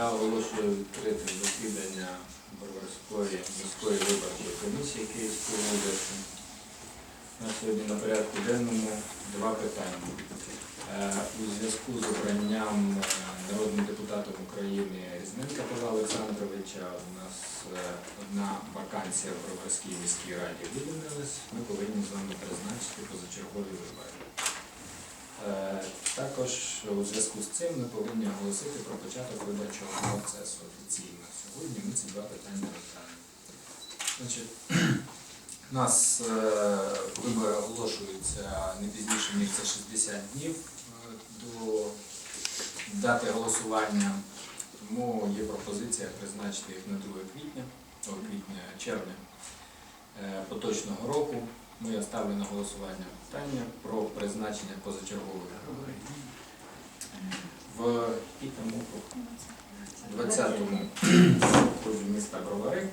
Я оголошую відкритим засідання Броварської міської виборчої комісії Київської області. На сьогодні на порядку денному два питання. Е, У зв'язку з обранням е, народним депутатом України Різненка Павла Олександровича у нас е, одна вакансія в Броварській міській раді виділилась. Ми повинні з вами призначити позачергові вибори. Е, Також у зв'язку з цим ми повинні оголосити про початок виборчого процесу офіційно. Сьогодні ми ці два питання розглянули. У нас е, вибори оголошуються не пізніше, ніж за 60 днів е, до дати голосування. Тому є пропозиція призначити їх на 2 квітня, квітня, червня е, поточного року. Ну, я ставлю на голосування питання про призначення позачергових виборів якому округу? 20-му окрузі міста Бровари,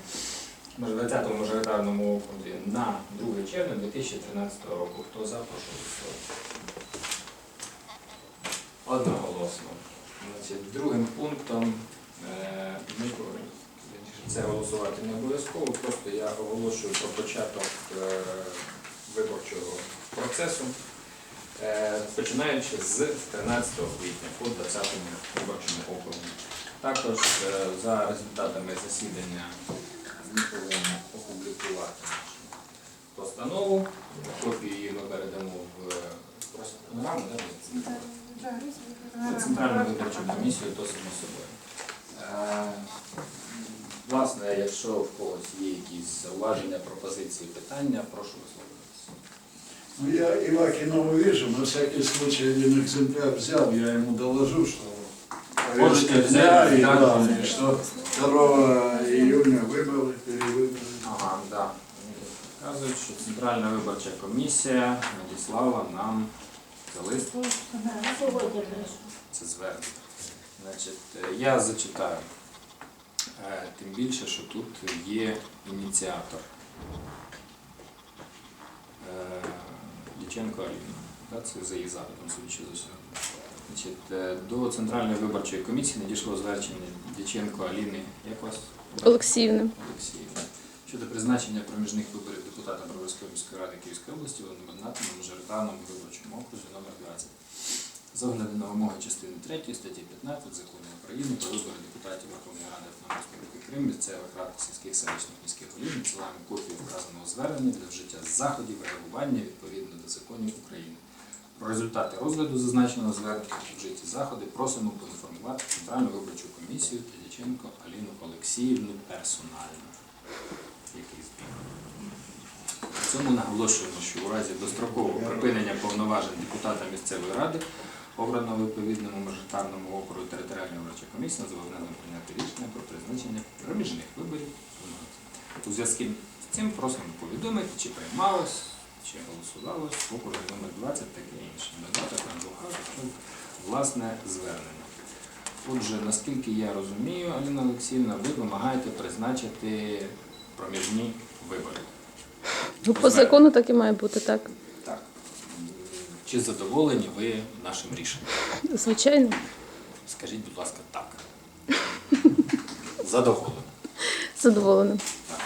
може 20-му мажоритарному окрузі на 2 червня 2013 року. Хто за, прошу голосувати. Одноголосно. Значить, другим пунктом е, ми це голосувати не обов'язково, просто я оголошую про початок е, виборчого процесу, починаючи з 13 квітня по 20 виборчому округу. Також е, за результатами засідання ми повинні опублікувати нашу постанову. Копію її ми передамо в е, програму, Центральну виборчу комісію, то само собою. Е, Власне, якщо в когось є якісь зауваження, пропозиції, питання, прошу висловлюватися. Ну, я Ивакинова вижу, на всякий случай один экземпляр взял, я ему доложу, что Можете повестка взять, дня, и да, главное, да. что 2 июня выборы, перевыборы. Ага, да. Кажуть, що Центральна виборча комісія надіслала нам це лист, це звернення. Значить, е, я зачитаю. Е, Тим більше, що тут є ініціатор. Дяченко Аліна. Це за її запитом, судячи з усього. Значить, е, до Центральної виборчої комісії надійшло звернення Дяченко Аліни. Як вас? Олексіївна. Олексіївна. Щодо призначення проміжних виборів депутата Броварської міської ради Київської області вони одномандатному мажоритарному виборчому окрузі номер 20. З огляду на вимоги частини 3 статті 15 Закону України про вибори депутатів Верховної Ради Автономної Крим, місцевих рад сільських селищних міських голів надсилаємо копію вказаного звернення для вжиття заходів реагування відповідно до законів України. Про результати розгляду зазначеного звернення вжиті заходи просимо поінформувати Центральну виборчу комісію Тедяченко Аліну Олексіївну персонально. Який цьому наголошуємо, що у разі дострокового припинення повноважень депутата місцевої ради, обраного у відповідному мажоритарному округу територіальної виборчої комісії, зобов'язано прийняти рішення про призначення проміжних виборів. У зв'язку з цим просимо повідомити, чи приймалось, чи голосувалось в окрузі номер 20, таке інше. Додаток на двох власне звернення. Отже, наскільки я розумію, Аліна Олексіївна, ви вимагаєте призначити проміжні вибори. Ну, по закону так і має бути, так. Чи задоволені ви нашим рішенням? Звичайно. Скажіть, будь ласка, так. Задоволені. Задоволена. Так.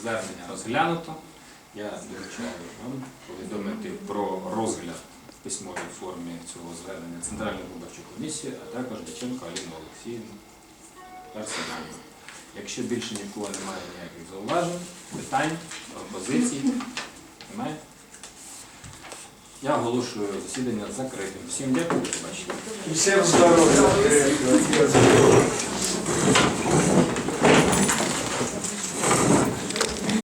Звернення розглянуто. Я доручаю вам повідомити про розгляд в письмовій формі цього звернення Центральної виборчої комісії, а також Дяченко Аліну Олексіївну персонально. Якщо більше нікого немає ніяких зауважень, питань, пропозицій, немає? Я оголошую засідання закритим. Всім дякую, побачення. Всім здоров'я.